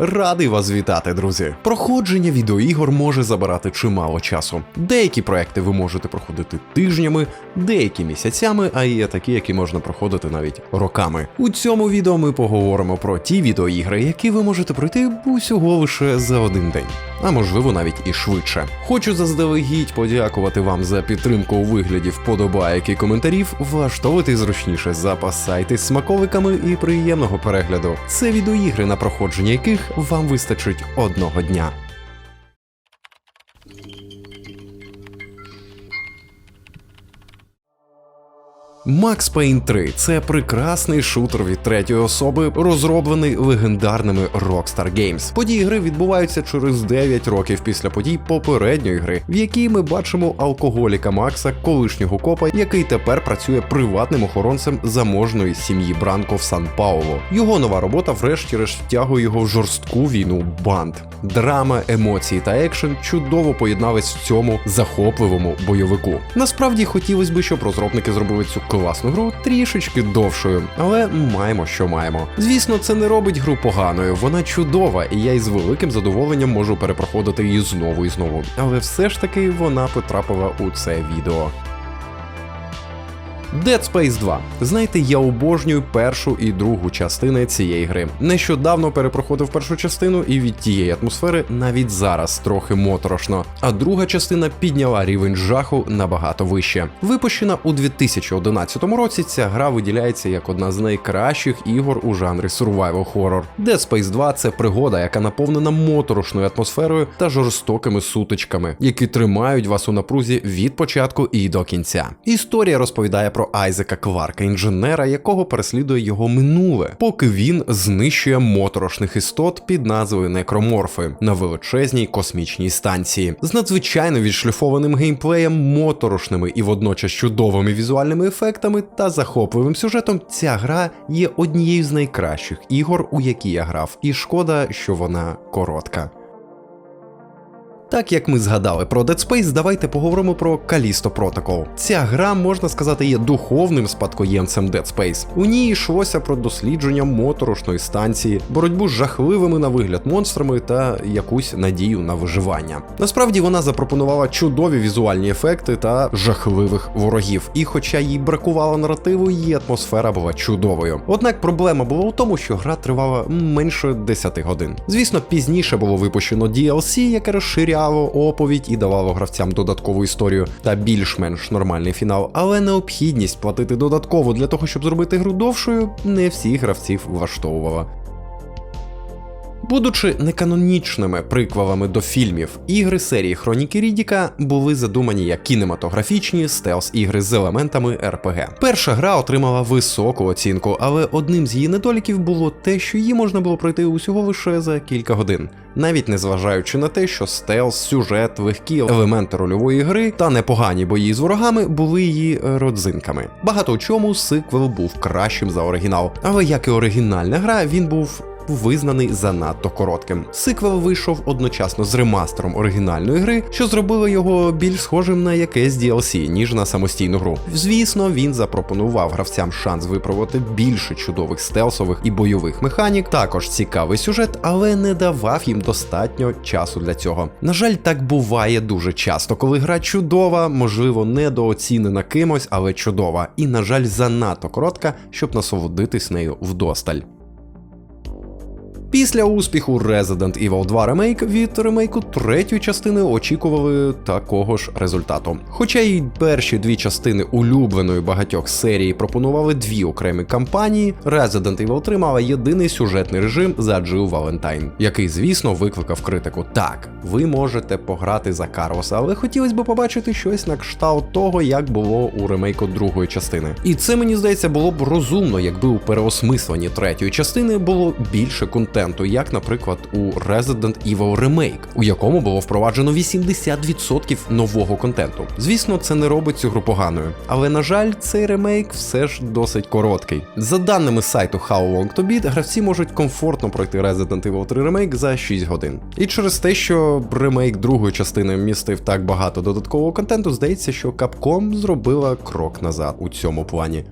Радий вас вітати, друзі. Проходження відеоігор може забирати чимало часу. Деякі проекти ви можете проходити тижнями, деякі місяцями, а є такі, які можна проходити навіть роками. У цьому відео ми поговоримо про ті відеоігри, які ви можете пройти усього лише за один день, а можливо навіть і швидше. Хочу заздалегідь подякувати вам за підтримку у вигляді вподобайок і коментарів. Влаштовуйте зручніше, запасайтесь смаковиками і приємного перегляду. Це відеоігри, на проходження яких вам вистачить одного дня. Max Payne 3 це прекрасний шутер від третьої особи, розроблений легендарними Rockstar Games. Події гри відбуваються через 9 років після подій попередньої гри, в якій ми бачимо алкоголіка Макса, колишнього копа, який тепер працює приватним охоронцем заможної сім'ї Бранко в Сан Пауло. Його нова робота, врешті-решт, втягує його в жорстку війну банд. Драма, емоції та екшен чудово поєднались в цьому захопливому бойовику. Насправді хотілося б, щоб розробники зробили цю класну гру трішечки довшою, але маємо, що маємо. Звісно, це не робить гру поганою, вона чудова, і я із великим задоволенням можу перепроходити її знову і знову. Але все ж таки вона потрапила у це відео. Dead Space 2. Знаєте, я обожнюю першу і другу частини цієї гри. Нещодавно перепроходив першу частину, і від тієї атмосфери навіть зараз трохи моторошно. А друга частина підняла рівень жаху набагато вище. Випущена у 2011 році, ця гра виділяється як одна з найкращих ігор у жанрі survival horror. Dead Space 2 це пригода, яка наповнена моторошною атмосферою та жорстокими сутичками, які тримають вас у напрузі від початку і до кінця. Історія розповідає про Айзека Кларка, інженера, якого переслідує його минуле, поки він знищує моторошних істот під назвою Некроморфи на величезній космічній станції з надзвичайно відшліфованим геймплеєм, моторошними і водночас чудовими візуальними ефектами та захопливим сюжетом. Ця гра є однією з найкращих ігор, у які я грав, і шкода, що вона коротка. Так як ми згадали про Dead Space, давайте поговоримо про Callisto Protocol. Ця гра, можна сказати, є духовним спадкоємцем Dead Space. У ній йшлося про дослідження моторошної станції, боротьбу з жахливими на вигляд монстрами та якусь надію на виживання. Насправді вона запропонувала чудові візуальні ефекти та жахливих ворогів. І хоча їй бракувало наративу, її атмосфера була чудовою. Однак проблема була у тому, що гра тривала менше 10 годин. Звісно, пізніше було випущено DLC, яке розширяло оповідь і давало гравцям додаткову історію та більш-менш нормальний фінал, але необхідність платити додатково для того, щоб зробити гру довшою, не всіх гравців влаштовувала. Будучи неканонічними приквелами до фільмів, ігри серії Хроніки Рідіка були задумані як кінематографічні стелс-ігри з елементами РПГ. Перша гра отримала високу оцінку, але одним з її недоліків було те, що її можна було пройти усього лише за кілька годин, навіть незважаючи на те, що стелс, сюжет, легкі елементи рольової гри та непогані бої з ворогами були її родзинками. Багато у чому сиквел був кращим за оригінал, але як і оригінальна гра, він був визнаний занадто коротким. Сиквел вийшов одночасно з ремастером оригінальної гри, що зробило його більш схожим на якесь DLC, ніж на самостійну гру. Звісно, він запропонував гравцям шанс випробувати більше чудових стелсових і бойових механік, також цікавий сюжет, але не давав їм достатньо часу для цього. На жаль, так буває дуже часто, коли гра чудова, можливо, недооцінена кимось, але чудова, і, на жаль, занадто коротка, щоб насолодитись нею вдосталь. Після успіху Resident Evil 2 ремейк від ремейку третьої частини очікували такого ж результату. Хоча й перші дві частини улюбленої багатьох серії пропонували дві окремі кампанії, Resident Evil 3 мала єдиний сюжетний режим за Jill Valentine, який, звісно, викликав критику. Так, ви можете пограти за Карлоса, але хотілося б побачити щось на кшталт того, як було у ремейку другої частини. І це мені здається було б розумно, якби у переосмисленні третьої частини було більше контенту контенту, як, наприклад, у Resident Evil Remake, у якому було впроваджено 80% нового контенту. Звісно, це не робить цю гру поганою, але на жаль, цей ремейк все ж досить короткий. За даними сайту How Long To Beat, гравці можуть комфортно пройти Resident Evil 3 Remake за 6 годин. І через те, що ремейк другої частини містив так багато додаткового контенту, здається, що Capcom зробила крок назад у цьому плані.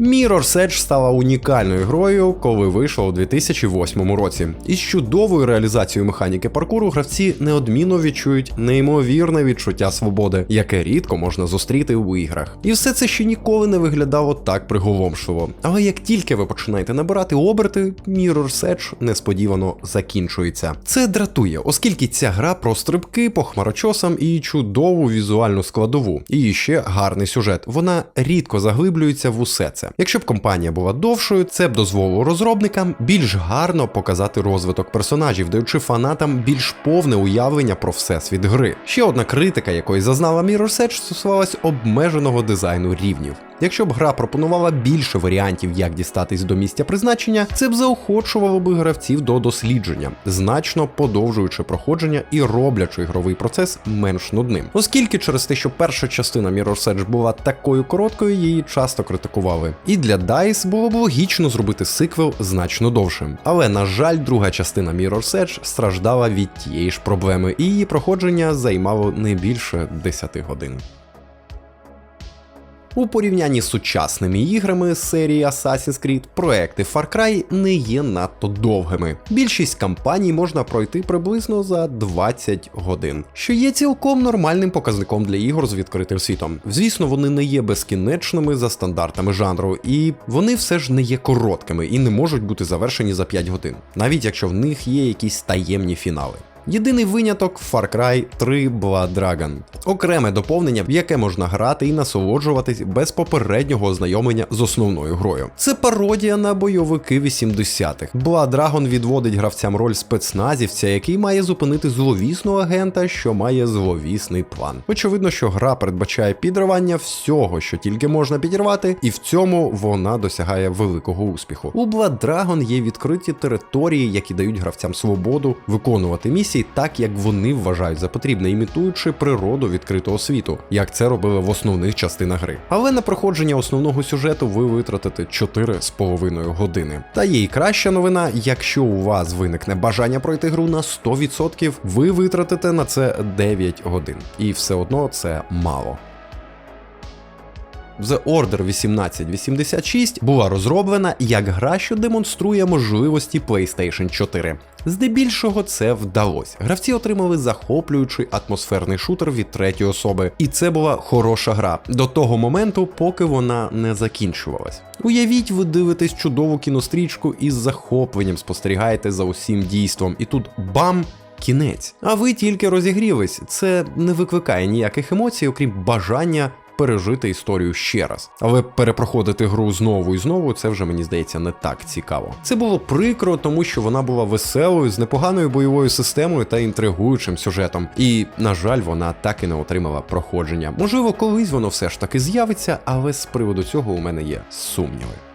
Mirror's Edge стала унікальною грою, коли вийшла у 2008 році. Із чудовою реалізацією механіки паркуру гравці неодмінно відчують неймовірне відчуття свободи, яке рідко можна зустріти у іграх. І все це ще ніколи не виглядало так приголомшливо. Але як тільки ви починаєте набирати оберти, Mirror's Edge несподівано закінчується. Це дратує, оскільки ця гра про стрибки по хмарочосам і чудову візуальну складову, і ще гарний сюжет. Вона рідко заглиблюється в усе це. Якщо б компанія була довшою, це б дозволило розробникам більш гарно показати розвиток персонажів, даючи фанатам більш повне уявлення про всесвіт гри. Ще одна критика, якої зазнала Mirror's Edge, стосувалась обмеженого дизайну рівнів. Якщо б гра пропонувала більше варіантів, як дістатись до місця призначення, це б заохочувало би гравців до дослідження, значно подовжуючи проходження і роблячи ігровий процес менш нудним. Оскільки через те, що перша частина Mirror's Edge була такою короткою, її часто критикували. І для DICE було б логічно зробити сиквел значно довшим. Але на жаль, друга частина Mirror's Edge страждала від тієї ж проблеми, і її проходження займало не більше 10 годин. У порівнянні з сучасними іграми серії Assassin's Creed проекти Far Cry не є надто довгими. Більшість кампаній можна пройти приблизно за 20 годин, що є цілком нормальним показником для ігор з відкритим світом. Звісно, вони не є безкінечними за стандартами жанру, і вони все ж не є короткими і не можуть бути завершені за 5 годин, навіть якщо в них є якісь таємні фінали. Єдиний виняток Far Cry 3 Blood Dragon. Окреме доповнення, в яке можна грати і насолоджуватись без попереднього ознайомлення з основною грою. Це пародія на бойовики 80-х. Blood Dragon відводить гравцям роль спецназівця, який має зупинити зловісного агента, що має зловісний план. Очевидно, що гра передбачає підривання всього, що тільки можна підірвати, і в цьому вона досягає великого успіху. У Blood Dragon є відкриті території, які дають гравцям свободу виконувати місії так, як вони вважають за потрібне, імітуючи природу відкритого світу, як це робили в основних частинах гри. Але на проходження основного сюжету ви витратите 4,5 години. Та є і краща новина, якщо у вас виникне бажання пройти гру на 100%, ви витратите на це 9 годин. І все одно це мало. The Order 1886 була розроблена як гра, що демонструє можливості PlayStation 4. Здебільшого це вдалося. Гравці отримали захоплюючий атмосферний шутер від третьої особи, і це була хороша гра до того моменту, поки вона не закінчувалась. Уявіть, ви дивитесь чудову кінострічку і з захопленням спостерігаєте за усім дійством, і тут бам! Кінець. А ви тільки розігрілись. Це не викликає ніяких емоцій, окрім бажання пережити історію ще раз. Але перепроходити гру знову і знову це вже мені здається не так цікаво. Це було прикро, тому що вона була веселою, з непоганою бойовою системою та інтригуючим сюжетом. І, на жаль, вона так і не отримала проходження. Можливо, колись воно все ж таки з'явиться, але з приводу цього у мене є сумніви.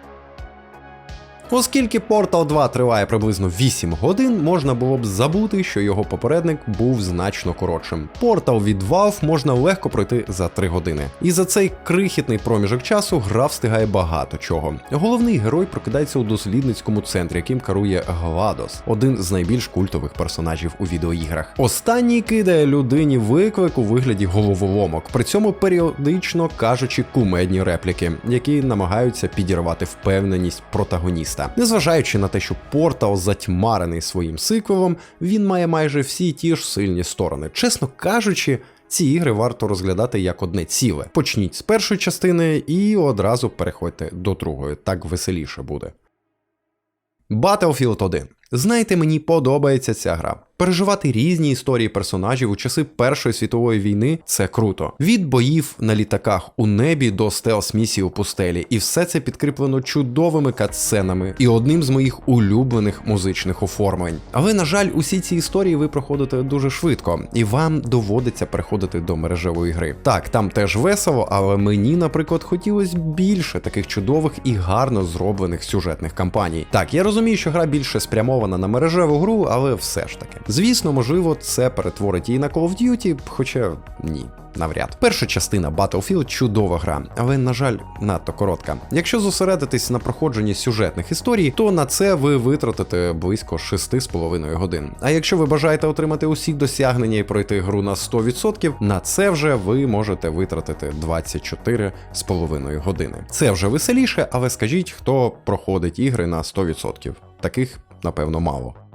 Оскільки Portal 2 триває приблизно 8 годин, можна було б забути, що його попередник був значно коротшим. Portal від Valve можна легко пройти за 3 години. І за цей крихітний проміжок часу гра встигає багато чого. Головний герой прокидається у дослідницькому центрі, яким керує Гладос, один з найбільш культових персонажів у відеоіграх. Останній кидає людині виклик у вигляді головоломок, при цьому періодично кажучи кумедні репліки, які намагаються підірвати впевненість протагоніста міста. Незважаючи на те, що портал затьмарений своїм сиквелом, він має майже всі ті ж сильні сторони. Чесно кажучи. Ці ігри варто розглядати як одне ціле. Почніть з першої частини і одразу переходьте до другої, так веселіше буде. Battlefield 1. Знаєте, мені подобається ця гра. Переживати різні історії персонажів у часи Першої світової війни це круто. Від боїв на літаках у небі до стелс місій у пустелі, і все це підкріплено чудовими катсценами і одним з моїх улюблених музичних оформлень. Але на жаль, усі ці історії ви проходите дуже швидко, і вам доводиться переходити до мережевої гри. Так, там теж весело, але мені, наприклад, хотілося більше таких чудових і гарно зроблених сюжетних кампаній. Так, я розумію, що гра більше спрямована спрямована на мережеву гру, але все ж таки. Звісно, можливо, це перетворить її на Call of Duty, хоча ні. Навряд. Перша частина Battlefield чудова гра, але, на жаль, надто коротка. Якщо зосередитись на проходженні сюжетних історій, то на це ви витратите близько 6,5 годин. А якщо ви бажаєте отримати усі досягнення і пройти гру на 100%, на це вже ви можете витратити 24,5 години. Це вже веселіше, але скажіть, хто проходить ігри на 100%. Таких, напевно, мало.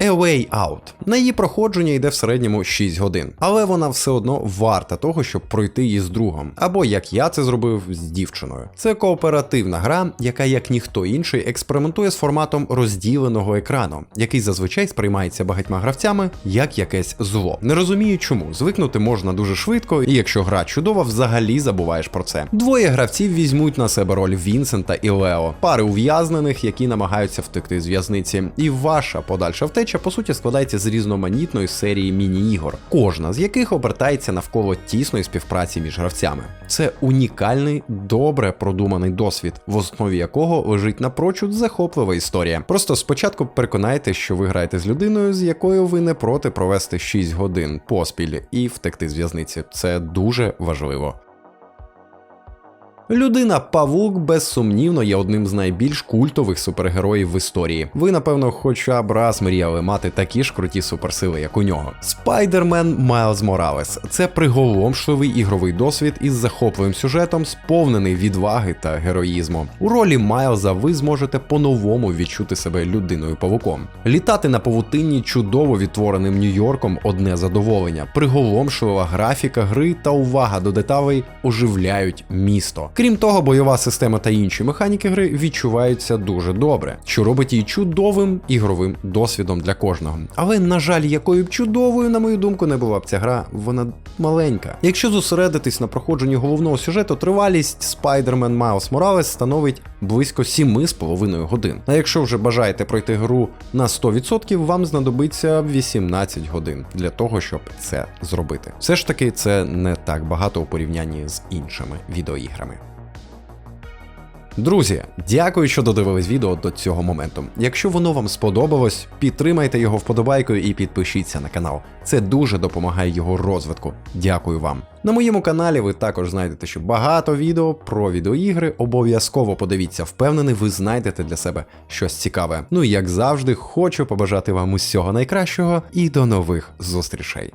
A Way Out. На її проходження йде в середньому 6 годин, але вона все одно варта того, щоб пройти її з другом, або як я це зробив з дівчиною. Це кооперативна гра, яка, як ніхто інший, експериментує з форматом розділеного екрану, який зазвичай сприймається багатьма гравцями як якесь зло. Не розумію, чому звикнути можна дуже швидко, і якщо гра чудова, взагалі забуваєш про це. Двоє гравців візьмуть на себе роль Вінсента і Лео, пари ув'язнених, які намагаються втекти з в'язниці, і ваша подальша втеча по суті складається з різноманітної серії міні-ігор, кожна з яких обертається навколо тісної співпраці між гравцями. Це унікальний, добре продуманий досвід, в основі якого лежить напрочуд захоплива історія. Просто спочатку переконайте, що ви граєте з людиною, з якою ви не проти провести 6 годин поспіль і втекти з в'язниці. Це дуже важливо. Людина Павук безсумнівно є одним з найбільш культових супергероїв в історії. Ви, напевно, хоча б раз мріяли мати такі ж круті суперсили, як у нього. Спайдермен Майлз Моралес це приголомшливий ігровий досвід із захопливим сюжетом, сповнений відваги та героїзму. У ролі Майлза ви зможете по-новому відчути себе людиною павуком. Літати на павутинні чудово відтвореним Нью-Йорком одне задоволення, приголомшлива графіка гри та увага до деталей оживляють місто. Крім того, бойова система та інші механіки гри відчуваються дуже добре, що робить її чудовим ігровим досвідом для кожного. Але, на жаль, якою б чудовою, на мою думку, не була б ця гра, вона маленька. Якщо зосередитись на проходженні головного сюжету, тривалість Spider-Man Miles Morales становить близько 7,5 годин. А якщо вже бажаєте пройти гру на 100%, вам знадобиться 18 годин для того, щоб це зробити. Все ж таки, це не так багато у порівнянні з іншими відеоіграми. Друзі, дякую, що додивились відео до цього моменту. Якщо воно вам сподобалось, підтримайте його вподобайкою і підпишіться на канал. Це дуже допомагає його розвитку. Дякую вам. На моєму каналі ви також знайдете ще багато відео про відеоігри. Обов'язково подивіться, впевнений, ви знайдете для себе щось цікаве. Ну і як завжди, хочу побажати вам усього найкращого і до нових зустрічей.